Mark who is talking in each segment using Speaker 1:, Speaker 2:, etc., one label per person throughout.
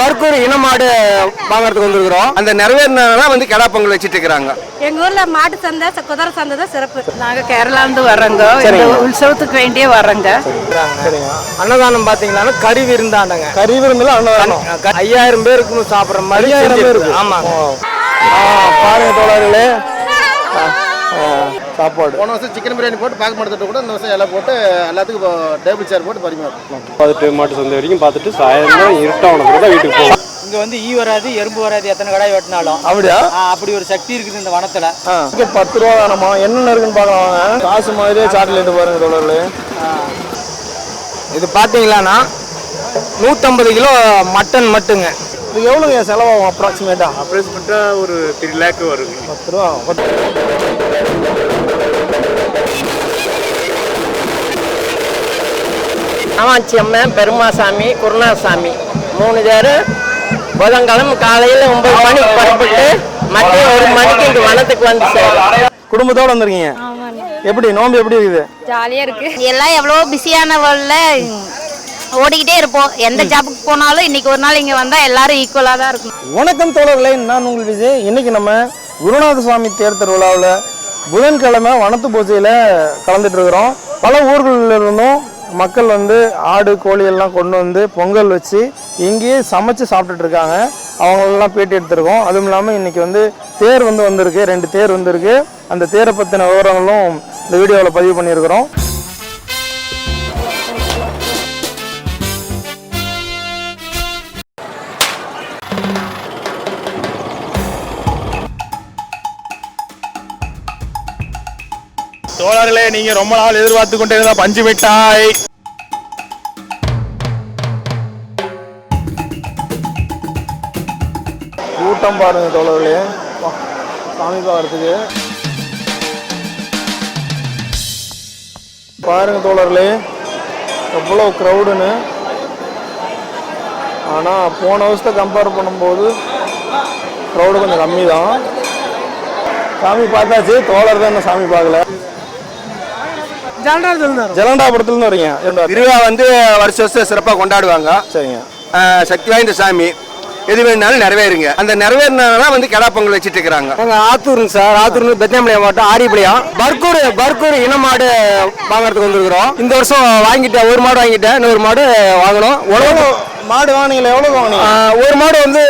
Speaker 1: பர்கூர் இனமாடு வாங்குறதுக்கு வந்திருக்கிறோம். அந்த நிறைவேறினா வந்து கெடா பொங்கல் வச்சிட்டு இருக்கிறாங்க.
Speaker 2: எங்க ஊர்ல மாட்டு சந்தை குதிரை சந்தை தான் சிறப்பு.
Speaker 3: நாங்க கேரளாந்து வர்றோங்க. இந்த உற்சவத்துக்கு வேண்டிய வர்றோங்க.
Speaker 1: அன்னதானம் பாத்தீங்கன்னா கறி விருந்தாண்டங்க.
Speaker 4: கறி விருந்துல அன்னதானம்.
Speaker 1: ஐயாயிரம் பேருக்கு சாப்பிடுற மாதிரி
Speaker 4: ஐயாயிரம். பேருக்கு?
Speaker 1: ஆமா
Speaker 4: பாருங்க தோழர்களே. சாப்பாடு.
Speaker 5: போன வருஷம் சிக்கன் பிரியாணி போட்டு பாக்கு மரத்திட்ட கூட இந்த வருஷம் இலை போட்டு எல்லாத்துக்கும் டேபிள் சேர் போட்டு பரிமாறோம்
Speaker 6: பார்த்துட்டு மாட்டு சந்தை வரைக்கும் பார்த்துட்டு சாயந்தரம் இருட்டானதுக்கு தான் வீட்டுக்கு போவோம்
Speaker 7: இங்க வந்து ஈ வராது எறும்பு வராது எத்தனை கடாய் வெட்டினாலும்.
Speaker 4: அப்படியா?
Speaker 7: அப்படி ஒரு சக்தி இருக்குது இந்த வனத்துல.
Speaker 4: பத்து ரூபா தானமா என்னென்ன இருக்குன்னு பார்க்கலாம் வாங்க. காசு மாதிரியே சாக்லேட் பாருங்க தோழர்களே.
Speaker 1: இது பாத்தீங்களான்னா நூத்தம்பது கிலோ மட்டன் மட்டுங்க.
Speaker 4: இது எவ்வளோங்க செலவாகும் அப்ராக்சிமேட்டா
Speaker 6: அப்ராக்சிமேட்டாக ஒரு த்ரீ லேக் வருங்க
Speaker 4: பத்து ரூபா
Speaker 3: காமாட்சி அம்மன் பெருமாசாமி குருணாசாமி மூணு பேர் புதன்கிழமை காலையில் ஒன்பது மணிக்கு புறப்பட்டு மதியம் ஒரு மணிக்கு இங்கே வனத்துக்கு வந்து சேரும்.
Speaker 4: குடும்பத்தோட வந்திருக்கீங்க? எப்படி நோம்பு எப்படி இருக்குது?
Speaker 2: ஜாலியா இருக்கு.
Speaker 8: எல்லாம் எவ்வளோ பிஸியான வேர்ல்ட்ல ஓடிக்கிட்டே இருப்போம். எந்த ஜாபுக்கு போனாலும் இன்னைக்கு ஒரு நாள் இங்க வந்தா எல்லாரும் ஈக்குவலா தான் இருக்கும்
Speaker 4: வணக்கம் தோழர்களே நான் உங்கள் விஜய். இன்னைக்கு நம்ம குருநாத சுவாமி தேர் திருவிழாவில் புதன்கிழமை வனத்து பூஜையில் கலந்துட்டு இருக்கிறோம். பல ஊர்களில் இருந்தும் மக்கள் வந்து ஆடு கோழி எல்லாம் கொண்டு வந்து பொங்கல் வச்சு இங்கேயே சமைச்சு சாப்பிட்டுட்டு இருக்காங்க. அவங்களெல்லாம் பேட்டி எடுத்திருக்கோம். அதுவும் இல்லாமல் இன்னைக்கு வந்து தேர் வந்து வந்திருக்கு. ரெண்டு தேர் வந்திருக்கு. அந்த தேரை பற்றின விவரங்களும் இந்த வீடியோவில் பதிவு பண்ணியிருக்கிறோம்.
Speaker 6: தோழர்களே நீங்க ரொம்ப நாள் எதிர்பார்த்து கொண்டே இருந்தா பஞ்சு மிட்டாய்.
Speaker 4: கூட்டம் பாருங்க தோழர்களே. சாமி பார்க்கறதுக்கு. பாருங்க தோழர்களே எவ்வளோ க்ரௌடுன்னு ஆனால் போன வருஷத்தை கம்பேர் பண்ணும்போது க்ரௌடு கொஞ்சம் கம்மி தான் சாமி பார்த்தாச்சு தோழர் தான் இன்னும் சாமி பார்க்கல. ஜலண்டாபுரத்துலேருந்து வரீங்க.
Speaker 1: திருவிழா வந்து வருஷ வருஷம் சிறப்பாக கொண்டாடுவாங்க.
Speaker 4: சரிங்க.
Speaker 1: சக்தி வாய்ந்த சாமி. எது வேணாலும் நிறைவேறுங்க. அந்த நிறைவேறினா வந்து கெடா பொங்கல் வச்சிட்டு இருக்கிறாங்க. நாங்க ஆத்தூருங்க சார். ஆத்தூர் பெத்தமலையம் மாவட்டம் ஆரிப்படியா பர்கூர் பர்கூர் இனமாடு வாங்குறதுக்கு வந்திருக்கிறோம். இந்த வருஷம் வாங்கிட்டேன். ஒரு மாடு வாங்கிட்டேன். இன்னொரு மாடு வாங்கணும். உழவு
Speaker 4: மாடு வாங்கினீங்களா? எவ்வளோ வாங்கினீங்க?
Speaker 1: ஒரு மாடு வந்து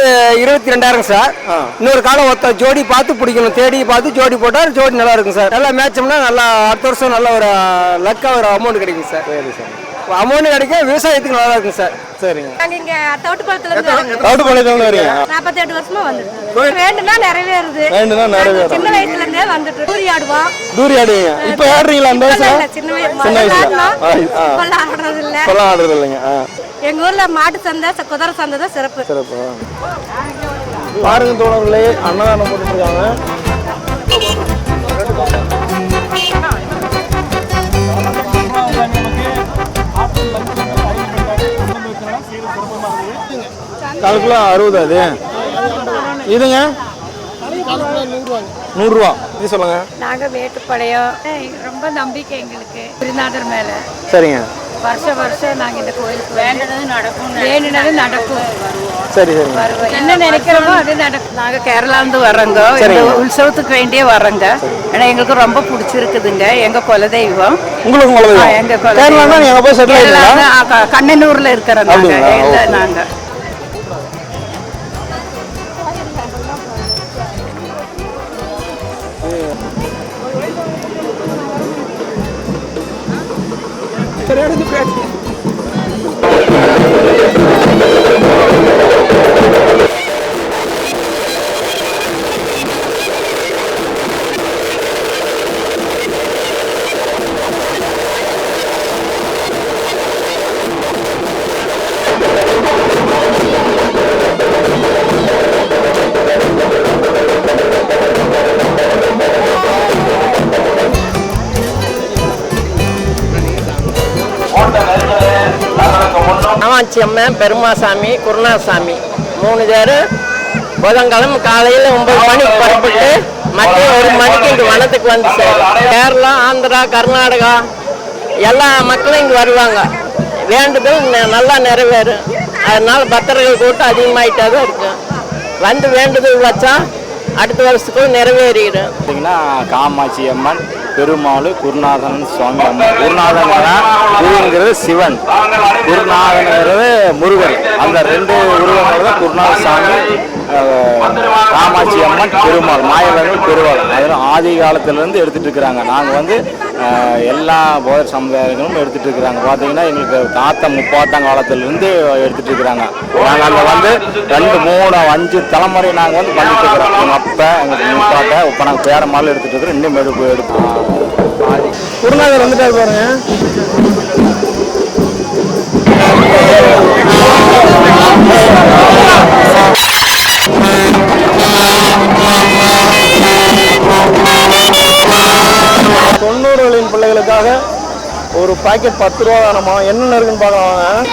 Speaker 1: இருபத்தி ரெண்டாயிரம் சார். இன்னொரு காலம் ஒத்த ஜோடி பார்த்து பிடிக்கணும். தேடி பார்த்து ஜோடி போட்டால் ஜோடி நல்லா இருக்கும் சார். நல்லா மேட்சம்னா நல்லா அடுத்த வருஷம் நல்ல ஒரு லக்கா ஒரு அமௌண்ட் கிடைக்கும் சார்.
Speaker 4: சரி சரி.
Speaker 1: அமௌண்ட் கிடைக்கும் விவசாயத்துக்கு நல்லா இருக்கும் சார்.
Speaker 4: சரிங்க.
Speaker 2: நாங்க இங்க தோட்டுப்பாளத்துல இருந்து
Speaker 4: கவுட்டுப்பாளையத்துலேருந்து வரீங்க?
Speaker 2: நாற்பத்தி எட்டு வருஷமா வந்துட்டு வேண்டுனா நிறைவேறுது.
Speaker 4: வேண்டுனா நிறைவேறும்.
Speaker 2: சின்ன வயசுல இருந்தே வந்துட்டு தூரி ஆடுவோம்.
Speaker 4: தூரி ஆடுவீங்க. இப்போ ஆடுறீங்களா அந்த வயசுல?
Speaker 2: சின்ன
Speaker 4: சின்ன
Speaker 2: ஆடுறது இல்ல
Speaker 4: ஆடுறது இல்லைங்க ஆ
Speaker 2: எங்க ஊர்ல மாட்டு சந்தை குதிரை சந்தை தான் சிறப்பு.
Speaker 4: சிறப்பு. பாருங்க தோழர்களே அன்னதானம் போட்டுட்டு இருக்காங்க கால் கிலோ அறுபது அது. இதுங்க? நூறுரூவா. இது சொல்லுங்க.
Speaker 3: நாங்க மேட்டுப்பாளையம் ரொம்ப நம்பிக்கை எங்களுக்கு. குருநாதர் மேல.
Speaker 4: சரிங்க.
Speaker 3: வருஷம் வருஷம் நாங்க இந்த கோயிலுக்கு வேண்டினது நடக்கும் வேண்டினது நடக்கும்.
Speaker 4: சரி
Speaker 3: வருவோம். என்ன நினைக்கிறோமோ அது நடக்கும். நாங்க கேரளாந்து வர்றோங்க. இந்த. உற்சவத்துக்கு வேண்டிய வர்றோங்க. ஏன்னா எங்களுக்கு ரொம்ப பிடிச்சிருக்குதுங்க. எங்க குலதெய்வம்.
Speaker 4: உங்களுக்கு
Speaker 3: எங்க
Speaker 4: ஆயிட்டீங்களா?
Speaker 3: கேரளா கண்ணனூர்ல இருக்கிறோம் நாங்க.
Speaker 4: அப்படிங்களா?
Speaker 3: இல்ல
Speaker 4: ஓகே.
Speaker 3: நாங்க காமாட்சி பெருமாசாமி குருணாசாமி மூணு பேர் புதன்கிழமை காலையில் ஒன்பது மணிக்கு புறப்பட்டு மதியம் ஒரு மணிக்கு இங்கே வனத்துக்கு வந்து சேரும் கேரளா ஆந்திரா கர்நாடகா எல்லா மக்களும் இங்கே வருவாங்க. வேண்டுதல் ந- நல்லா நிறைவேறும் அதனால பக்தர்கள் கூட்டம் அதிகமாகிட்டே தான் இருக்கும் வந்து வேண்டுதல் வச்சா அடுத்த வருஷத்துக்கும் நிறைவேறிடும்.
Speaker 6: பார்த்தீங்கன்னா காமாட்சி அம்மன் பெருமாள் குருநாதன் சுவாமி அம்மன் குருநாதன்னா குருங்கிறது சிவன். குருநாதனுங்கிறது முருகன். அந்த ரெண்டு உருவங்கள் தான் குருநாத சாமி காமாட்சி அம்மன் பெருமாள் மாயவர்கள் பெருமாள் அதெல்லாம் ஆதி காலத்திலேருந்து எடுத்துட்டு இருக்கிறாங்க. நாங்கள் வந்து எல்லா போதர் சமுதாயங்களும் எடுத்துட்டு இருக்கிறாங்க. பார்த்தீங்கன்னா எங்களுக்கு தாத்தா முப்பாத்தாம் காலத்திலேருந்து எடுத்துட்டு இருக்கிறாங்க. நாங்கள் அங்கே வந்து ரெண்டு மூணு அஞ்சு தலைமுறை நாங்கள் வந்து பண்ணிட்டு இருக்கிறோம். எங்கள் அப்பா எங்கள் முப்பாட்டை இப்போ நாங்கள் பேர மாதிரி எடுத்துட்டு இருக்கிறோம். இன்னும் எடுப்பு எடுப்போம்
Speaker 4: குருநாதர் வந்துட்டாரு பாருங்க. தொண்ணூறுகளின் ஒரு பாக்கெட் பத்து ரூபா தானமா என்னென்ன இருக்குன்னு பார்க்கலாம்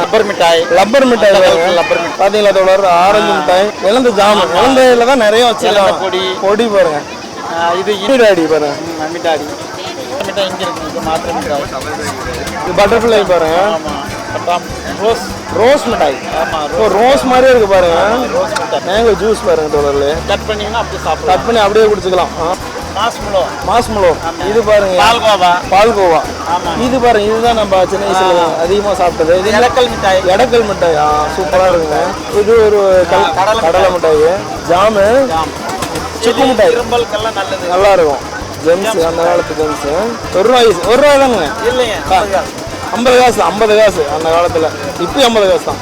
Speaker 5: ரப்பர் மிட்டாய்.
Speaker 4: லப்பர் மிட்டாய். லப்பர் மிட்டாய் பாத்தீங்களா தோழர்? ஆரஞ்சு மிட்டாய் இழந்த ஜாம். இழந்தையில தான் நிறைய வச்சிருக்காங்க.
Speaker 5: பொடி.
Speaker 4: பொடி பாருங்க.
Speaker 5: இது
Speaker 4: ஈராடி பாருங்க.
Speaker 5: மிட்டாய் மிட்டாய் இங்கே இருக்கு. இது மாத்திரை மிட்டாய்.
Speaker 4: இது பட்டர்ஃப்ளை பாருங்க.
Speaker 5: ரோஸ்.
Speaker 4: ரோஸ் மிட்டாய்.
Speaker 5: ஆமா
Speaker 4: ஓ ரோஸ் மாதிரியே இருக்கு பாருங்க.
Speaker 5: ரோஸ் மிட்டாய்.
Speaker 4: மேங்கோ ஜூஸ் பாருங்க தோழர்ல
Speaker 5: கட் பண்ணீங்கன்னா அப்படியே சாப்பிடலாம்.
Speaker 4: கட் பண்ணி அப்படியே குடிச்சுக்கலாம்.
Speaker 5: மாஸ்முலோ
Speaker 4: இது பாருங்க.
Speaker 5: பால்கோவா?
Speaker 4: பால்கோவா. இது பாருங்க இதுதான் நம்ம சின்ன வயசுல அதிகமா சாப்பிட்டது. இது
Speaker 5: எலக்கல் மிட்டாய்.
Speaker 4: எடக்கல் மிட்டாய். சூப்பரா இருக்குங்க. இது ஒரு
Speaker 5: கடலை
Speaker 4: மிட்டாய். ஜாமு. சிக்கு மிட்டாய். நல்லா இருக்கும் ஜெம்ஸ் அந்த காலத்து ஜெம்ஸ். ஒரு ரூபாய் ஒரு ரூபாய் தானுங்க.
Speaker 5: இல்லைங்க
Speaker 4: ஐம்பது காசு. ஐம்பது காசு அந்த காலத்துல. இப்பயும் ஐம்பது காசு தான்.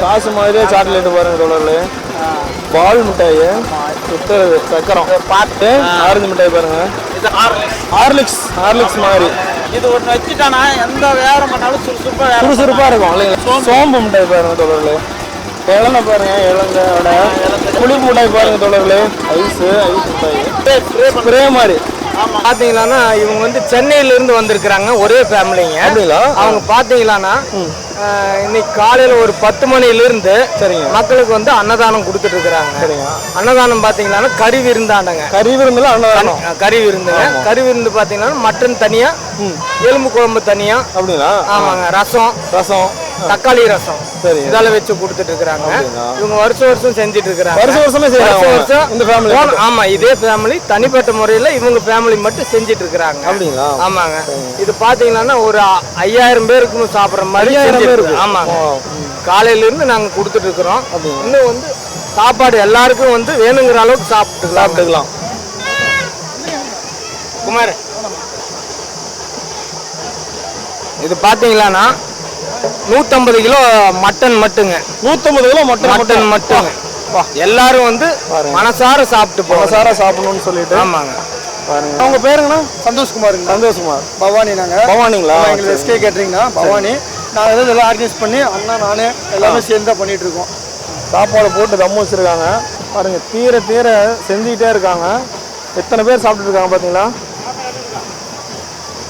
Speaker 5: காசு
Speaker 4: மாதிரியே சாக்லேட் பாருங்க தொடர்ல பால் மிட்டாய் சுத்துறது சக்கரம். பார்த்து. ஆரஞ்சு மிட்டாய் பாருங்க. ஹார்லிக்ஸ் ஹார்லிக்ஸ் மாதிரி.
Speaker 5: இது ஒன்று வச்சுட்டானா எந்த வேரம் பண்ணாலும் சுறுசுறுப்பாக வேலை
Speaker 4: சுறுசுறுப்பா இருக்கும் இல்லைங்களா? சோம்பு. மிட்டாய் பாருங்க தொடர்ல இளந்த பாருங்க இளந்த வடை புளிப்பு மிட்டாய் பாருங்க தொடர்ல ஐஸ் ஐஸ் மிட்டாய். ஸ்ப்ரே மாதிரி.
Speaker 1: பாத்தீங்களான்னா இவங்க வந்து சென்னையில இருந்து வந்திருக்கிறாங்க ஒரே ஃபேமிலிங்க
Speaker 4: அப்படிங்களா?
Speaker 1: அவங்க பாத்தீங்களான்னா அஹ், இன்னைக்கு காலையில ஒரு பத்து மணில இருந்து
Speaker 4: சரிங்க.
Speaker 1: மக்களுக்கு வந்து அன்னதானம் கொடுத்துட்டு இருக்கிறாங்க.
Speaker 4: சரிங்க.
Speaker 1: அன்னதானம் பாத்தீங்கன்னா கறி விருந்தாண்டங்க.
Speaker 4: கறி விருந்துல அன்னதானம்?
Speaker 1: கறி விருந்துங்க கறி விருந்து. பாத்தீங்கன்னா மட்டன் தனியா எலும்பு குழம்பு தனியா
Speaker 4: அப்படிங்களா?
Speaker 1: ஆமாங்க ரசம்.
Speaker 4: ரசம்.
Speaker 1: தக்காளி ரசம். இதெல்லாம் வச்சு கொடுத்துட்டு
Speaker 4: அப்படிங்களா?
Speaker 1: இவங்க வருஷம் வருஷம் செஞ்சுட்டு இருக்கிறாங்க
Speaker 4: வருஷம் வருஷமே
Speaker 1: வருஷம். வருஷம்
Speaker 4: இந்த மட்டும்.
Speaker 1: ஆமா இதே ஃபேமிலி தனிப்பட்ட முறையில இவங்க ஃபேமிலி மட்டும் செஞ்சுட்டு இருக்கிறாங்க
Speaker 4: அப்படிங்களா?
Speaker 1: ஆமாங்க இது பாத்தீங்கன்னா ஒரு ஐயாயிரம் பேருக்கு சாப்பிடுற மாதிரி. ஆமாங்க காலையில இருந்து நாங்க கொடுத்துட்டு இருக்கிறோம்? இன்னும் வந்து சாப்பாடு எல்லாருக்கும் வந்து வேணுங்கிற அளவுக்கு சாப்பிட்டுக்கலாம்
Speaker 4: சாப்பிட்டுக்கலாம்
Speaker 1: குமார் இது பாத்தீங்களான்னா நூத்தம்பது கிலோ மட்டன் மட்டுங்க.
Speaker 4: நூத்தம்பது கிலோ மட்டன்
Speaker 1: மட்டன் மட்டும். எல்லாரும் வந்து. மனசார சாப்பிட்டு
Speaker 4: மனசார சாப்பிடணும்னு சொல்லிட்டு.
Speaker 1: ஆமாங்க.
Speaker 4: பாருங்க. உங்க பேருங்கண்ணா?
Speaker 9: சந்தோஷ்குமாருங்க.
Speaker 4: சந்தோஷ்குமார்.
Speaker 9: பவானி நாங்க
Speaker 4: பவானிங்களா
Speaker 9: எங்களுக்கு எஸ்கே கேட்டரிங் தான் பவானி. நாங்கள் ஏதாவது எல்லாம் ஆர்கனைஸ் பண்ணி அண்ணா நானே எல்லாமே சேர்ந்து தான் பண்ணிட்டு இருக்கோம்
Speaker 4: சாப்பாடு போட்டு தம் வச்சிருக்காங்க. பாருங்க தீர தீர செஞ்சுக்கிட்டே இருக்காங்க. எத்தனை பேர் சாப்பிட்டு இருக்காங்க பாத்தீங்களா?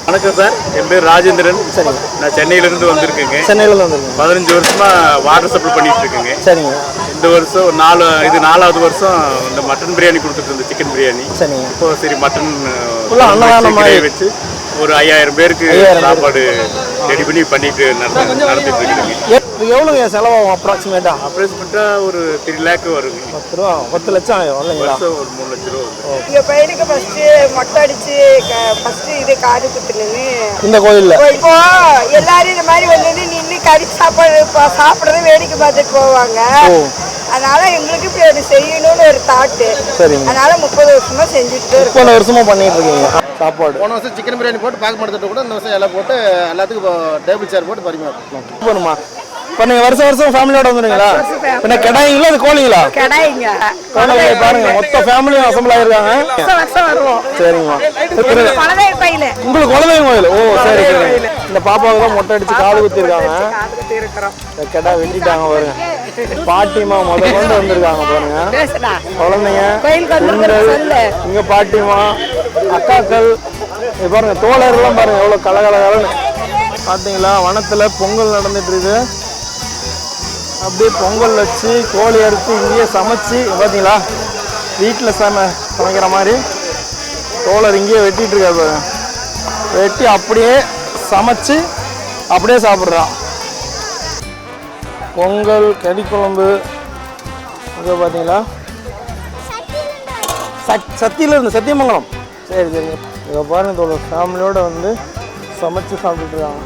Speaker 6: வணக்கம் சார். என் பேர் ராஜேந்திரன். சரி நான் சென்னையிலேருந்து வந்திருக்கேங்க.
Speaker 4: சென்னையில இருந்து வந்திருக்கீங்க.
Speaker 6: பதினஞ்சு வருஷமா வாட்டர் சப்ளை பண்ணிட்டு இருக்கேங்க
Speaker 4: சரிங்க.
Speaker 6: இந்த வருஷம் நாலு இது நாலாவது வருஷம் இந்த மட்டன் பிரியாணி கொடுத்துட்டு இருந்தேன் சிக்கன் பிரியாணி.
Speaker 4: சரிங்க.
Speaker 6: இப்போ சரி மட்டன்
Speaker 4: Full ஆ அன்னதானம் மாதிரி.
Speaker 6: வச்சு ஒரு ஐயாயிரம் பேருக்கு
Speaker 4: 5000
Speaker 6: சாப்பாடு ரெடி பண்ணி பண்ணிட்டு இருக்கீங்க
Speaker 4: இது எவ்வளோங்க செலவாகும் அப்ராக்சிமேட்டா
Speaker 6: அப்ராக்சிமேட்டா ஒரு த்ரீ லேக் வருங்க.
Speaker 4: பத்து ரூபா பத்து லட்சம் ஆகும் இல்லைங்களா?
Speaker 6: ஒரு மூணு லட்ச ரூபா
Speaker 10: எங்க பையனுக்கு ஃபர்ஸ்ட் மொட்டை அடிச்சு ஃபர்ஸ்ட் இது காது குத்துனது?
Speaker 4: இந்த கோயில்ல.
Speaker 10: இப்போ எல்லாரும் இந்த மாதிரி வந்து நின்று கறி சாப்பாடு சாப்பிடுறத வேடிக்கை பார்த்துட்டு போவாங்க. அதனால எங்களுக்கு இப்படி ஒரு செய்யணும்னு ஒரு தாட்டு
Speaker 4: சரிங்க.
Speaker 10: அதனால முப்பது வருஷமா செஞ்சுட்டு இருக்கோம்.
Speaker 4: முப்பது வருஷமா பண்ணிட்டு இருக்கீங்க. சாப்பாடு.
Speaker 5: போன வருஷம் சிக்கன் பிரியாணி போட்டு பாக்கு மரத்திட்ட கூட இந்த வருஷம் எல்லாம் போட்டு எல்லாத்துக்கும் டேபிள் சேர் போட்டு பரிமாறோம்
Speaker 4: பண்ணுமா இப்போ நீங்க வருஷம் வருஷம் ஃபேமிலியோட வந்துருங்களா பின்ன கிடாய்ங்களா இது கோழிங்களா?
Speaker 10: கடாயிங்க.
Speaker 4: கோழிங்க பாருங்க மொத்த ஃபேமிலியும் அசம்பிள் ஆயிருக்காங்க. சரிங்கம்மா உங்களுக்கு குலதெய்வம் கோயில் ஓ சரி சரி. இந்த பாப்பாவுக்கு தான் மொட்டை அடிச்சு காது குத்திருக்காங்க. இந்த கிடா வெட்டிட்டாங்க பாருங்க. பாட்டிமா முத கொண்டு வந்திருக்காங்க பாருங்க. குழந்தைங்க. இங்க பாட்டிமா அக்காக்கள் பாருங்க தோழர்லாம் பாருங்க எவ்வளவு கலகலகலன்னு. பாத்தீங்களா வனத்துல பொங்கல் நடந்துட்டு இருக்கு அப்படியே பொங்கல் வச்சு கோழி அறுத்து இங்கேயே சமைச்சு பார்த்தீங்களா? வீட்டில் சம சமைக்கிற மாதிரி. தோழர் இங்கேயே வெட்டிகிட்டு இருக்காரு பாருங்க. வெட்டி அப்படியே சமைச்சு அப்படியே சாப்பிட்றான். பொங்கல் கறி குழம்பு இங்கே பார்த்தீங்களா? சத் சத்தியிலேருந்து சத்தியமங்கலம். சரி சரிங்க இதை பாருங்கள் தோழர் ஃபேமிலியோடு வந்து சமைச்சு சாப்பிட்டுட்டு இருக்காங்க.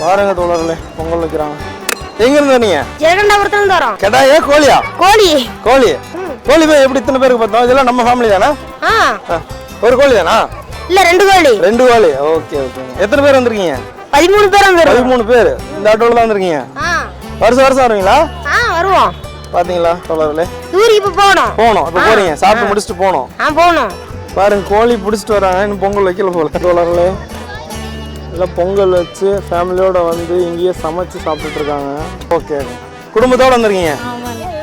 Speaker 4: பாருங்க தோழர்களே பொங்கல் வைக்கிறாங்க. எங்கேருந்து வரீங்க
Speaker 2: ஜெகண்டாபுரத்துல இருந்து வரோம்.
Speaker 4: கெடாயா கோழியா?
Speaker 2: கோழி.
Speaker 4: கோழி. கோழி போய் எப்படி இத்தனை பேருக்கு பார்த்தோம்? இதெல்லாம் நம்ம ஃபேமிலி தானே? ஒரு கோழி தானா?
Speaker 2: இல்ல ரெண்டு கோழி.
Speaker 4: ரெண்டு கோழி. Okay okay. எத்தனை பேர் வந்திருக்கீங்க?
Speaker 2: பதிமூணு பேர் அங்க
Speaker 4: பதிமூணு பேர். இந்த ஆட்டோவில் தான் வந்திருக்கீங்க? வருஷம் வருஷம் வருவீங்களா?
Speaker 2: ஆ வருவோம்.
Speaker 4: பாத்தீங்களா? தோழர்களே
Speaker 2: தூரி இப்ப போகணும்.
Speaker 4: போகணும். இப்போ போறீங்க. சாப்பிட்டு முடிச்சுட்டு போகணும்.
Speaker 2: ஆ போகணும்.
Speaker 4: பாருங்க கோழி பிடிச்சிட்டு வராங்க. இன்னும் பொங்கல் வைக்கல போல. தோழர்களே எல்லாம் பொங்கல் வச்சு ஃபேமிலியோட வந்து இங்கேயே சமைச்சு சாப்பிட்டுட்டு இருக்காங்க ஓகே குடும்பத்தோட வந்திருக்கீங்க?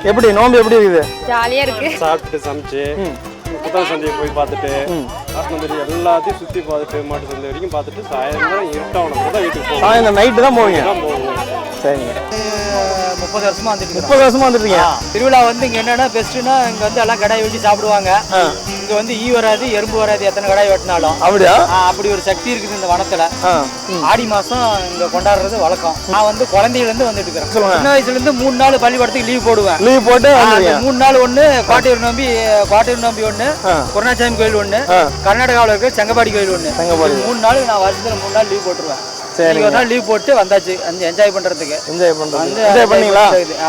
Speaker 4: எப்படி நோம்பு எப்படி இருக்குது?
Speaker 2: ஜாலியா இருக்கு.
Speaker 11: சாப்பிட்டு சமைச்சு புத்தக சந்தையை போய் பார்த்துட்டு ஆத்மந்திரி எல்லாத்தையும் சுற்றி பார்த்துட்டு மாட்டு சந்தை வரைக்கும் பார்த்துட்டு சாயந்தரம் இருட்டாவணும் தான் வீட்டுக்கு போவோம்
Speaker 4: சாயந்தரம் நைட்டு தான் போவீங்க.
Speaker 11: தான் போவோம்
Speaker 4: சரிங்க.
Speaker 7: முப்பது வருஷமா வந்துட்டு.
Speaker 4: முப்பது வருஷமா வந்துருக்கீங்க
Speaker 7: திருவிழா வந்து இங்க என்னன்னா பெஸ்ட்னா இங்க வந்து எல்லாம் கடாய் வெட்டி சாப்பிடுவாங்க. இங்க வந்து ஈ வராது எறும்பு வராது எத்தனை கடாய் வெட்டினாலும்.
Speaker 4: அப்படியா?
Speaker 7: அப்படி ஒரு சக்தி இருக்குது இந்த வனத்துல. ஆடி மாசம் இங்க கொண்டாடுறது வழக்கம். நான் வந்து குழந்தையில இருந்து வந்துட்டு இருக்கிறேன். சின்ன வயசுல இருந்து மூணு நாள் பள்ளிக்கூடத்துக்கு லீவ் போடுவேன்.
Speaker 4: லீவ் போட்டு
Speaker 7: மூணு நாள் ஒண்ணு கோட்டையூர் நம்பி கோட்டையூர் நம்பி ஒண்ணு குருணாச்சாமி கோயில் ஒண்ணு. கர்நாடகாவில் இருக்க செங்கப்பாடி கோயில் ஒண்ணு. மூணு நாள் நான் வருஷத்துல மூணு நாள் லீவ் போட்டுருவேன். ஒரு நாள் லீவ் போட்டு வந்தாச்சு. அந்த என்ஜாய் பண்றதுக்கு.
Speaker 4: என்ஜாய் பண்றது
Speaker 7: வந்து
Speaker 4: என்ஜாய் பண்ணீங்களா?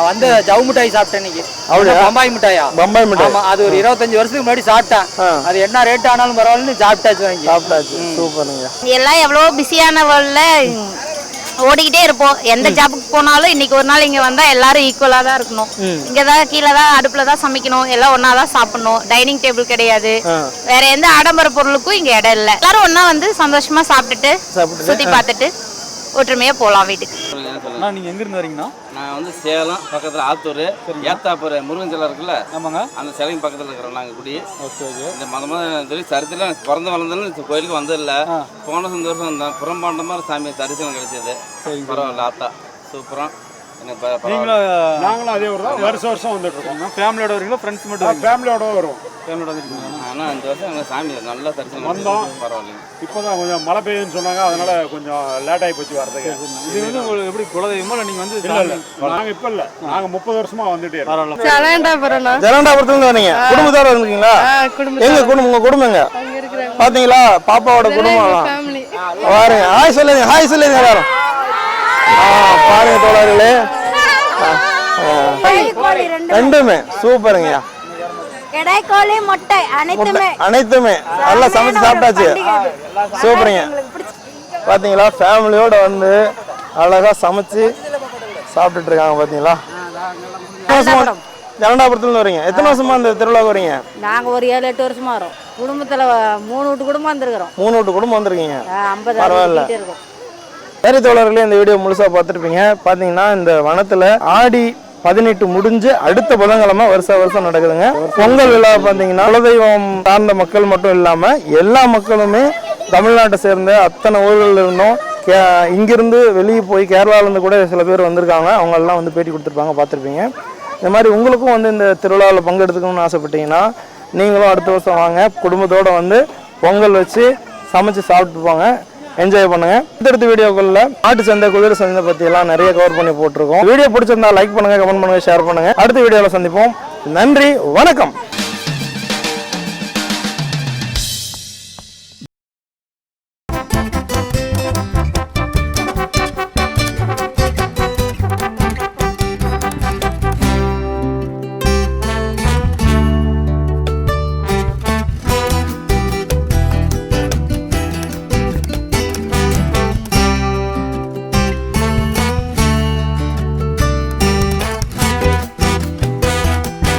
Speaker 7: வந்து ஜவு மிட்டாய் சாப்பிட்டேன் இன்னைக்கு.
Speaker 4: அப்படியா?
Speaker 7: பம்பாய் மிட்டாயா?
Speaker 4: பம்பாய் மிட்டாய்.
Speaker 7: ஆமா அது ஒரு இருபத்தஞ்சு வருஷத்துக்கு முன்னாடி சாப்பிட்டேன். அது என்ன ரேட் ஆனாலும் பரவாயில்லன்னு சாப்பிட்டாச்சு வாங்கி
Speaker 4: சாப்பிட்டாச்சு. சூப்பருங்க.
Speaker 8: எல்லாம் எவ்வளோ பிஸியான வேர்ல்ட்ல ஓடிக்கிட்டே இருப்போம். எந்த ஜாபுக்கு போனாலும் இன்னைக்கு ஒரு நாள் இங்க வந்தா எல்லாரும் ஈக்குவலா தான் இருக்கணும். இங்க தான் கீழே தான் அடுப்புல தான் சமைக்கணும். எல்லாம் ஒண்ணா தான் சாப்பிடணும். டைனிங் டேபிள் கிடையாது. வேற எந்த ஆடம்பர பொருளுக்கும் இங்க இடம் இல்ல. எல்லாரும் ஒண்ணா வந்து சந்தோஷமா சாப்பிட்டுட்டு, சுத்தி பார்த்துட்டு ஒற்றுமையா போலாம் வீட்டுக்கு.
Speaker 7: அண்ணா நீங்க எங்க இருந்து வரீங்கண்ணா?
Speaker 12: நான் வந்து சேலம் பக்கத்தில் ஆத்தூர் ஏத்தாப்பூர் முருகன் சிலை இருக்குல்ல?
Speaker 7: ஆமாங்க.
Speaker 12: அந்த சிலைக்கு பக்கத்தில் இருக்கிறோம் நாங்கள் குடி.
Speaker 7: Okay okay.
Speaker 12: இந்த மத மத தெரியும் சரித்திரம் பிறந்து வளர்ந்தாலும் இந்த கோயிலுக்கு வந்ததில்ல. போன சந்தோஷம் புறம்பாண்ட மாதிரி சாமி தரிசனம் கிடைச்சது. பரவாயில்ல ஆத்தா. சூப்பரம் பரவாயில்ல.
Speaker 11: நாங்களும் அதே ஒரு தான் வருஷம் வருஷம் வந்துட்டு இருக்கோம்
Speaker 7: ஃபேமிலியோட வரீங்களா ஃப்ரெண்ட்ஸ் மட்டும்
Speaker 11: ஃபேமிலியோட வருவோம்
Speaker 7: ஃபேமிலியோட வந்துருக்கீங்க
Speaker 12: ஆனால் இந்த வருஷம் எங்களுக்கு சாமி நல்லா தரிசனம்
Speaker 11: வந்தோம்.
Speaker 12: பரவாயில்லைங்க.
Speaker 11: இப்போதான் கொஞ்சம் மழை பெய்யுதுன்னு சொன்னாங்க. அதனால கொஞ்சம் லேட் ஆகி போச்சு வரதுக்கு
Speaker 7: இது வந்து உங்களுக்கு எப்படி குலதெய்வமா இல்லை நீங்க வந்து
Speaker 11: இல்ல இல்ல. நாங்க இப்ப இல்ல. நாங்க முப்பது வருஷமா வந்துட்டே இருக்கோம்.
Speaker 7: பரவாயில்ல.
Speaker 2: ஜலண்டாபுரம்ண்ணா.
Speaker 4: ஜலண்டாபுரத்துல இருந்து வரீங்க குடும்பத்தோட வந்திருக்கீங்களா எங்க குடும்பம் உங்க குடும்பம் எங்க பாத்தீங்களா? பாப்பாவோட குடும்பம்
Speaker 2: ஃபேமிலி
Speaker 4: பாருங்க ஹாய் சொல்லுங்க ஹாய் சொல்லுங்க எல்லாரும். பாருங்க தோழர்களே. ரெண்டுமே. சூப்பருங்கய்யா.
Speaker 2: கெடாய் கோழி முட்டை அனைத்துமே.
Speaker 4: அனைத்துமே. நல்லா சமைச்சு சாப்பிட்டாச்சு. சூப்பருங்க. பாத்தீங்களா? ஃபேமிலியோட வந்து அழகா சமைச்சு சாப்பிட்டுட்டு இருக்காங்க பாத்தீங்களா? ஜலண்டாபுரத்துல இருந்து வரீங்க? எத்தனை வருஷமா இந்த திருவிழாவுக்கு வரீங்க?
Speaker 2: நாங்க ஒரு ஏழு எட்டு வருஷமா வரோம். குடும்பத்துல மூணு வீட்டு குடும்பம் வந்திருக்கிறோம்.
Speaker 4: மூணு வீட்டு குடும்பம் வந்திருக்கீங்க.
Speaker 2: ஐம்பது
Speaker 4: பரவாயில்ல. நேரி தோழர்களே இந்த வீடியோ முழுசாக பார்த்துருப்பீங்க. பார்த்தீங்கன்னா இந்த வனத்தில் ஆடி பதினெட்டு முடிஞ்சு அடுத்த புதன்கிழமை வருஷ வருஷம் நடக்குதுங்க. பொங்கல் விழா பார்த்தீங்கன்னா குலதெய்வம் சார்ந்த மக்கள் மட்டும் இல்லாமல் எல்லா மக்களுமே தமிழ்நாட்டை சேர்ந்த அத்தனை ஊர்களில் இருந்தும் கே இங்கிருந்து வெளியே போய் கேரளாவிலேருந்து கூட சில பேர் வந்திருக்காங்க. அவங்கெல்லாம் வந்து பேட்டி கொடுத்துருப்பாங்க பார்த்துருப்பீங்க. இந்த மாதிரி உங்களுக்கும் வந்து இந்த திருவிழாவில் பங்கெடுத்துக்கணும்னு ஆசைப்பட்டீங்கன்னா நீங்களும் அடுத்த வருஷம் வாங்க. குடும்பத்தோடு வந்து பொங்கல் வச்சு சமைச்சு சாப்பிட்டு போங்க என்ஜாய் பண்ணுங்க. அடுத்தடுத்த வீடியோக்குள்ள மாட்டு சந்தை குதிரை சந்தை பத்தி எல்லாம் நிறைய கவர் பண்ணி போட்டிருக்கோம். வீடியோ பிடிச்சிருந்தா லைக் பண்ணுங்க கமெண்ட் பண்ணுங்க ஷேர் பண்ணுங்க. அடுத்த வீடியோல சந்திப்போம். நன்றி வணக்கம்.